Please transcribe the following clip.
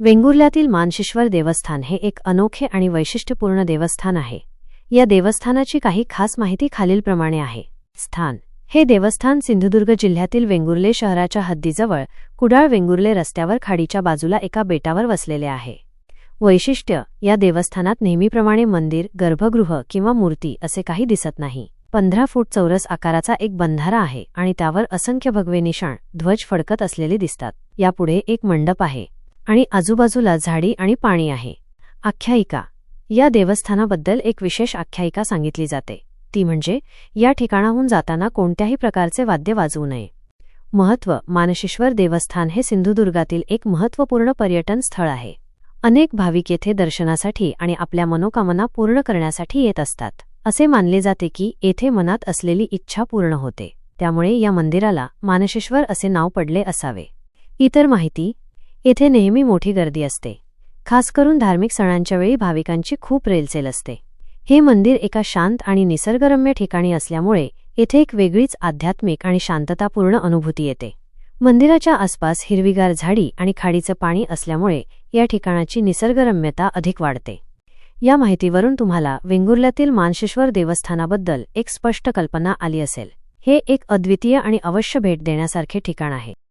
वेंगुर्ल्यातील मानशेश्वर देवस्थान हे एक अनोखे आणि वैशिष्ट्यपूर्ण देवस्थान आहे. या देवस्थानाची काही खास माहिती खालीलप्रमाणे आहे. स्थान. हे देवस्थान सिंधुदुर्ग जिल्ह्यातील वेंगुर्ले शहराच्या हद्दीजवळ कुडाळ वेंगुर्ले रस्त्यावर खाडीच्या बाजूला एका बेटावर वसलेले आहे. वैशिष्ट्य या देवस्थानात नेहमीप्रमाणे मंदिर गर्भगृह किंवा मूर्ती असे काही दिसत नाही. पंधरा फूट चौरस आकाराचा एक बंधारा आहे आणि त्यावर असंख्य भगवे निशाण ध्वज फडकत असलेले दिसतात. यापुढे एक मंडप आहे. आणि आजूबाजूला झाडी आणि पाणी आहे. आख्यायिका. या देवस्थानाबद्दल एक विशेष आख्यायिका सांगितली जाते. ती म्हणजे या ठिकाणाहून जाताना कोणत्याही प्रकारचे वाद्य वाजवू नये. महत्त्व मानशेश्वर देवस्थान हे सिंधुदुर्गातील एक महत्त्वपूर्ण पर्यटन स्थळ आहे. अनेक भाविक येथे दर्शनासाठी आणि आपल्या मनोकामना पूर्ण करण्यासाठी येत असतात. असे मानले जाते की येथे मनात असलेली इच्छा पूर्ण होते. त्यामुळे या मंदिराला मानशेश्वर असे नाव पडले असावे. इतर माहिती. येथे नेहमी मोठी गर्दी असते. खास करून धार्मिक सणांच्या वेळी भाविकांची खूप रेलचेल असते. हे मंदिर एका शांत आणि निसर्गरम्य ठिकाणी असल्यामुळे येथे एक वेगळीच आध्यात्मिक आणि शांततापूर्ण अनुभूती येते. मंदिराच्या आसपास हिरवीगार झाडी आणि खाडीचं पाणी असल्यामुळे या ठिकाणाची निसर्गरम्यता अधिक वाढते. या माहितीवरून तुम्हाला वेंगुर्ल्यातील मानशेश्वर देवस्थानाबद्दल एक स्पष्ट कल्पना आली असेल. हे एक अद्वितीय आणि अवश्य भेट देण्यासारखे ठिकाण आहे.